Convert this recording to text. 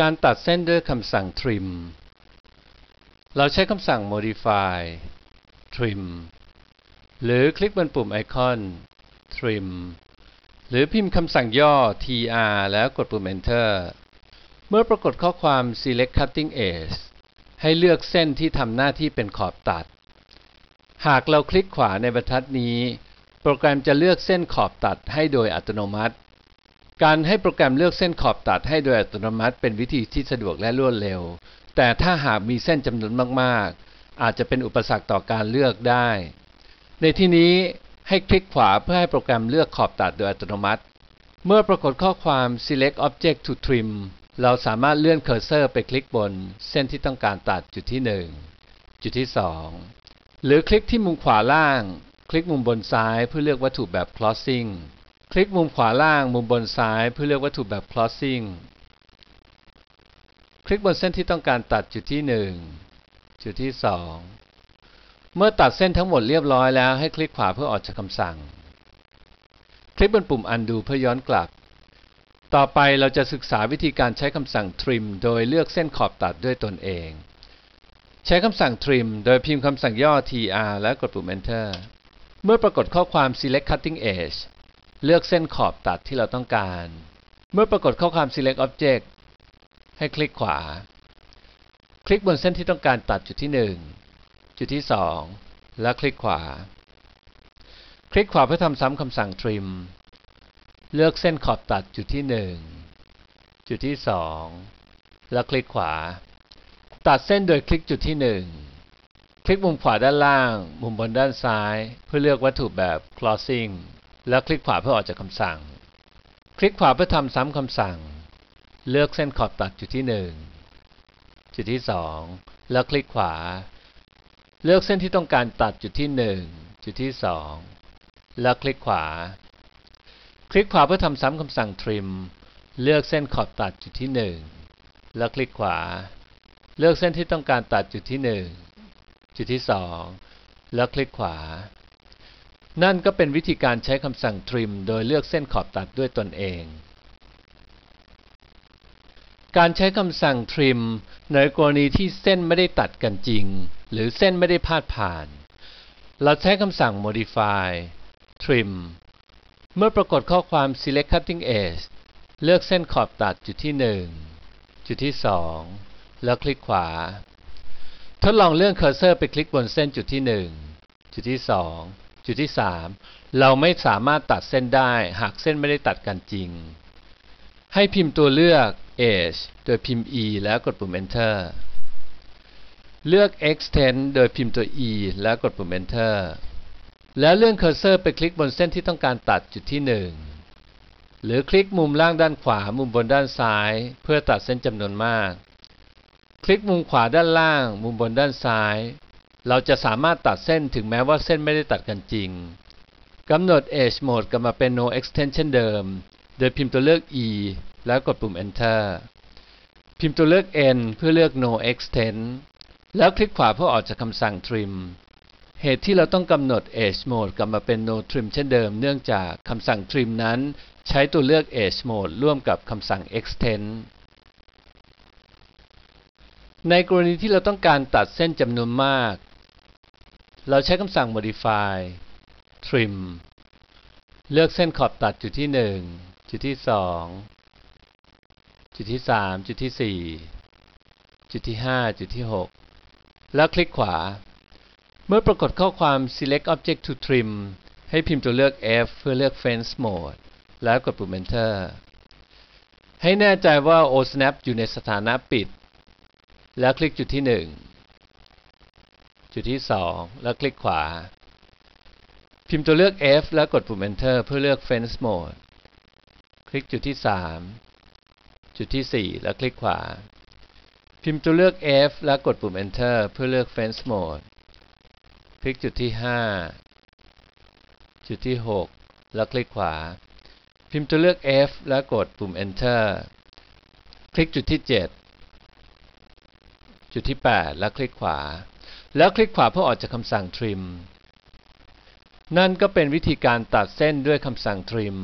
การตัดเส้นด้วยคำสั่ง trim เราใช้คำสั่ง modify trim หรือคลิกบนปุ่มไอคอน trim หรือพิมพ์คำสั่งย่อ tr แล้วกดปุ่ม enter เมื่อปรากฏข้อความ select cutting edge ให้เลือกเส้นที่ทำหน้าที่เป็นขอบตัด หากเราคลิกขวาในบรรทัดนี้ โปรแกรมจะเลือกเส้นขอบตัดให้โดยอัตโนมัติ การให้โปรแกรมเลือกเส้นขอบตัดให้โดยอัตโนมัติ เป็นวิธีที่สะดวกและรวดเร็ว แต่ถ้าหากมีเส้นจำนวนมากๆ อาจจะเป็นอุปสรรคต่อการเลือกได้ ในที่นี้ให้คลิกขวาเพื่อให้โปรแกรมเลือกขอบตัดโดยอัตโนมัติ เมื่อปรากฏข้อความ select object to trim เราสามารถเลื่อนเคอร์เซอร์ไปคลิกบน เส้นที่ต้องการตัดจุดที่ 1 จุดที่ 2 หรือคลิกที่มุมขวาล่าง คลิกมุมบนซ้ายเพื่อเลือกวัตถุแบบ crossing คลิกมุมขวาล่างมุมบนซ้ายเพื่อเลือกวัตถุแบบ crossing คลิกบนเส้นที่ต้องการตัดจุดที่ 1 จุดที่ 2 เมื่อตัดเส้นทั้งหมดเรียบร้อยแล้วให้คลิกขวาเพื่อออกจากคำสั่ง คลิกบนปุ่ม undo เพื่อย้อนกลับ ต่อไปเราจะศึกษาวิธีการใช้คำสั่ง trim โดยเลือกเส้นขอบตัดด้วยตนเอง ใช้คำสั่ง trim โดยพิมพ์คำสั่งย่อ tr และกดปุ่ม enter เมื่อปรากฏข้อความ select cutting edge เลือกเส้นขอบตัดที่เราต้องการ เมื่อปรากฏข้อความ select object ให้คลิกขวา คลิกบนเส้นที่ต้องการตัดจุดที่ 1 จุดที่ 2 และคลิกขวา คลิกขวาเพื่อทำซ้ำคำสั่ง trim เลือกเส้นขอบตัดจุดที่ 1 จุดที่ 2 แล้วคลิกขวา ตัดเส้นโดยคลิกจุดที่ 1 คลิกมุมขวาด้านล่าง มุมบนด้านซ้าย เพื่อเลือกวัตถุแบบ crossing แล้วคลิกขวาเพื่อออกจากคำสั่ง คลิกขวาเพื่อทำซ้ำคำสั่ง เลือกเส้นขอบตัดจุดที่ 1 จุดที่ 2 แล้วคลิกขวา เลือกเส้นที่ต้องการตัดจุดที่ 1 จุดที่ 2 แล้วคลิกขวา คลิกขวาเพื่อทำซ้ำคำสั่ง trim เลือกเส้นขอบตัดจุดที่ 1 แล้วคลิกขวา เลือกเส้นที่ต้องการตัดจุดที่ 1 จุดที่ 2 แล้วคลิกขวา นั่นก็เป็นวิธีการใช้คำสั่ง trim โดยเลือกเส้นขอบตัดด้วยตนเอง การใช้คำสั่ง trim ในกรณีที่เส้นไม่ได้ตัดกันจริง หรือเส้นไม่ได้พาดผ่าน เราใช้คำสั่ง modify trim เมื่อปรากฏข้อความ select cutting edge เลือกเส้นขอบตัดจุดที่ 1 จุดที่ 2 แล้วคลิกขวา ทดลองเลื่อนเคอร์เซอร์ไปคลิกบนเส้นจุดที่ 1 จุดที่ 2 จุดที่ 3 เราไม่สามารถตัดเส้นได้ หากเส้นไม่ได้ตัดกันจริง ให้พิมพ์ตัวเลือก edge โดยพิมพ์ e แล้วกดปุ่ม enter เลือก extend โดยพิมพ์ตัว e แล้วกดปุ่ม enter แล้วเลื่อนเคอร์เซอร์ไปคลิกบนเส้นที่ต้องการตัดจุดที่ 1 หรือคลิกมุมล่างด้านขวา มุมบนด้านซ้าย เพื่อตัดเส้นจำนวนมาก คลิกมุมขวาด้านล่าง มุมบนด้านซ้าย เราจะสามารถตัดเส้นถึงแม้ว่าเส้นไม่ได้ตัดกันจริงกำหนด Edge Mode กลับมาเป็น No Extension เดิม โดยพิมพ์ตัวเลือก E แล้วกดปุ่ม Enter พิมพ์ตัวเลือก N เพื่อเลือก No Extend แล้วคลิกขวาเพื่อออกจากคำสั่ง Trim เหตุที่เราต้องกำหนด Edge Mode กลับมาเป็น No Trim เช่นเดิม เนื่องจากคำสั่ง Trim นั้นใช้ตัวเลือก Edge Mode ร่วมกับคำสั่ง Extend ในกรณีที่เราต้องการตัดเส้นจำนวนมาก เราใช้คำสั่ง Modify Trim เลือกเส้นขอบตัดจุดที่ 1 จุดที่ 2 จุดที่ 3 จุดที่ 4 จุดที่ 5 จุดที่ 6 แล้วคลิกขวา เมื่อปรากฏข้อความ select object to trim ให้พิมพ์ตัวเลือก F เพื่อเลือก fence mode แล้วกดปุ่ม enter ให้แน่ใจว่า OSNAP อยู่ในสถานะปิด แล้วคลิกจุดที่ 1 จุดที่ 2 แล้วคลิกขวา พิมพ์ตัวเลือก F แล้วกดปุ่ม enter เพื่อเลือก fence mode คลิกจุดที่ 3 จุดที่ 4 แล้วคลิกขวา พิมพ์ตัวเลือก F แล้วกดปุ่ม enter เพื่อเลือก fence mode คลิกจุดที่ 5 จุดที่ 6 แล้วคลิกขวา พิมพ์ตัวเลือก F แล้วกดปุ่ม enter คลิกจุดที่ 7 จุดที่ 8 แล้วคลิกขวา แล้วคลิกขวาเพื่อออกจากคำสั่ง trim นั่นก็เป็นวิธีการตัดเส้นด้วยคำสั่ง trim